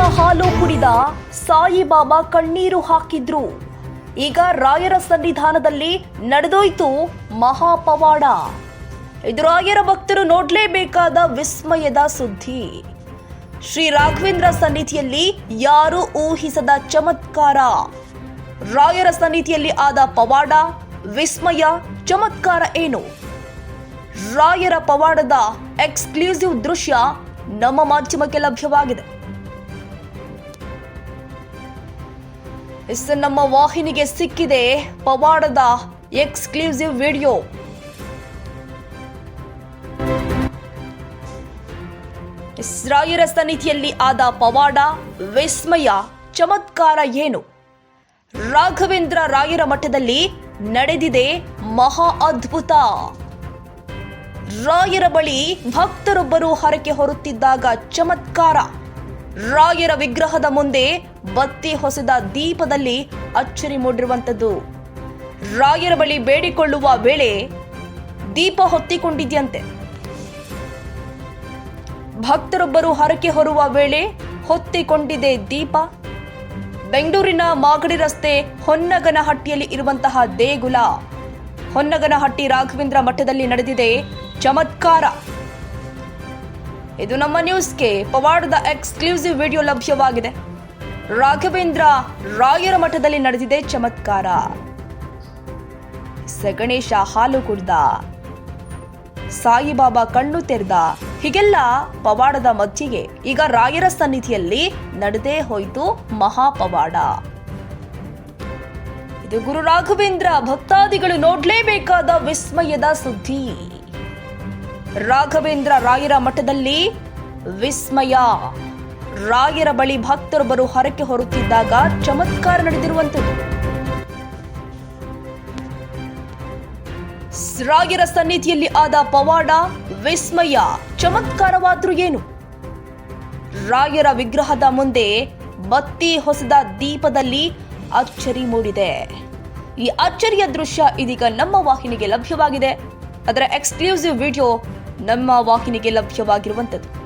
ಹಾಲು ಕುಡಿದ ಸಾಯಿಬಾಬಾ ಕಣ್ಣೀರು ಹಾಕಿದ್ರು. ಈಗ ರಾಯರ ಸನ್ನಿಧಾನದಲ್ಲಿ ನಡೆದೋಯ್ತು ಮಹಾಪವಾಡ. ಇದು ರಾಯರ ಭಕ್ತರು ನೋಡ್ಲೇಬೇಕಾದ ವಿಸ್ಮಯದ ಸುದ್ದಿ. ಶ್ರೀ ರಾಘವೇಂದ್ರ ಸನ್ನಿಧಿಯಲ್ಲಿ ಯಾರು ಊಹಿಸದ ಚಮತ್ಕಾರ? ರಾಯರ ಸನ್ನಿಧಿಯಲ್ಲಿ ಆದ ಪವಾಡ, ವಿಸ್ಮಯ, ಚಮತ್ಕಾರ ಏನು? ರಾಯರ ಪವಾಡದ ಎಕ್ಸ್ಕ್ಲೂಸಿವ್ ದೃಶ್ಯ ನಮ್ಮ ಮಾಧ್ಯಮಕ್ಕೆ ಲಭ್ಯವಾಗಿದೆ. ಎಸ್ ನಮ್ಮ ವಾಹಿನಿಗೆ ಸಿಕ್ಕಿದೆ ಪವಾಡದ ಎಕ್ಸ್ಕ್ಲೂಸಿವ್ ವಿಡಿಯೋ. ಇಸ್ರಾಯಿ ರಸ್ತ ಆದ ಪವಾಡ, ವಿಸ್ಮಯ, ಚಮತ್ಕಾರ ಏನು? ರಾಘವೇಂದ್ರ ರಾಯರ ಮಠದಲ್ಲಿ ನಡೆದಿದೆ ಮಹಾ ಅದ್ಭುತ. ರಾಯರ ಬಳಿ ಭಕ್ತರೊಬ್ಬರು ಹರಕೆ ಹೊರುತ್ತಿದ್ದಾಗ ಚಮತ್ಕಾರ. ರಾಯರ ವಿಗ್ರಹದ ಮುಂದೆ ಬತ್ತಿ ಹೊಸದ ದೀಪದಲ್ಲಿ ಅಚ್ಚರಿ ಮೂಡಿರುವಂಥದ್ದು. ರಾಯರ ಬಳಿ ಬೇಡಿಕೊಳ್ಳುವ ವೇಳೆ ದೀಪ ಹೊತ್ತಿಕೊಂಡಿದ್ಯಂತೆ. ಭಕ್ತರೊಬ್ಬರು ಹರಕೆ ಹೊರುವ ವೇಳೆ ಹೊತ್ತಿಕೊಂಡಿದೆ ದೀಪ. ಬೆಂಗಳೂರಿನ ಮಾಗಡಿ ರಸ್ತೆ ಹೊನ್ನಗನಹಟ್ಟಿಯಲ್ಲಿ ಇರುವಂತಹ ದೇಗುಲ. ಹೊನ್ನಗನಹಟ್ಟಿ ರಾಘವೇಂದ್ರ ಮಠದಲ್ಲಿ ನಡೆದಿದೆ ಚಮತ್ಕಾರ. ಇದು ನಮ್ಮ ನ್ಯೂಸ್ಗೆ ಪವಾಡದ ಎಕ್ಸ್ಕ್ಲೂಸಿವ್ ವಿಡಿಯೋ ಲಭ್ಯವಾಗಿದೆ. ರಾಘವೇಂದ್ರ ರಾಯರ ಮಠದಲ್ಲಿ ನಡೆದಿದೆ ಚಮತ್ಕಾರ. ಸಗಣೇಶ ಗಣೇಶ ಹಾಲು ಕುಡ್ದ. ಸಾಯಿಬಾಬಾ ಕಣ್ಣು ತೆರೆದ. ಹೀಗೆಲ್ಲ ಪವಾಡದ ಮಧ್ಯೆಗೆ ಈಗ ರಾಯರ ಸನ್ನಿಧಿಯಲ್ಲಿ ನಡೆದೇ ಹೋಯಿತು ಮಹಾಪವಾಡ. ಇದು ಗುರು ರಾಘವೇಂದ್ರ ಭಕ್ತಾದಿಗಳು ನೋಡ್ಲೇಬೇಕಾದ ವಿಸ್ಮಯದ ಸುದ್ದಿ. ರಾಘವೇಂದ್ರ ರಾಯರ ಮಠದಲ್ಲಿ ವಿಸ್ಮಯ. ರಾಯರ ಬಳಿ ಭಕ್ತರೊಬ್ಬರು ಹರಕೆ ಹೊರುತ್ತಿದ್ದಾಗ ಚಮತ್ಕಾರ ನಡೆದಿರುವಂತದ್ದು ರಾಯರ ಸನ್ನಿಧಿಯಲ್ಲಿ ಆದ ಪವಾಡ, ವಿಸ್ಮಯ, ಚಮತ್ಕಾರವಾದ್ರೂ ಏನು? ರಾಯರ ವಿಗ್ರಹದ ಮುಂದೆ ಬತ್ತಿ ಹೊಸದ ದೀಪದಲ್ಲಿ ಅಚ್ಚರಿ ಮೂಡಿದೆ. ಈ ಅಚ್ಚರಿಯ ದೃಶ್ಯ ಇದೀಗ ನಮ್ಮ ವಾಹಿನಿಗೆ ಲಭ್ಯವಾಗಿದೆ. ಅದರ ಎಕ್ಸ್ಕ್ಲೂಸಿವ್ ವಿಡಿಯೋ ನಮ್ಮ ವಾಹಿನಿಗೆ ಲಭ್ಯವಾಗಿರುವಂಥದ್ದು.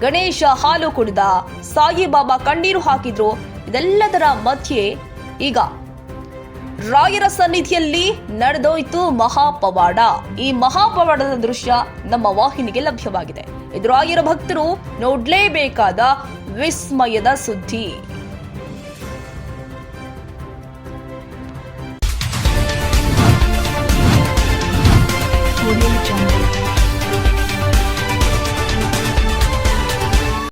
ಗಣೇಶ ಹಾಲು ಕುಡಿದ ಸಾಯಿಬಾಬಾ ಕಣ್ಣೀರು ಹಾಕಿದ್ರು. ಇದೆಲ್ಲದರ ಮಧ್ಯೆ ಈಗ ರಾಯರ ಸನ್ನಿಧಿಯಲ್ಲಿ ನಡೆದೋಯ್ತು ಮಹಾಪವಾಡ. ಈ ಮಹಾಪವಾಡದ ದೃಶ್ಯ ನಮ್ಮ ವಾಹಿನಿಗೆ ಲಭ್ಯವಾಗಿದೆ. ಇದು ರಾಯರ ಭಕ್ತರು ನೋಡ್ಲೇಬೇಕಾದ ವಿಸ್ಮಯದ ಸುದ್ದಿ.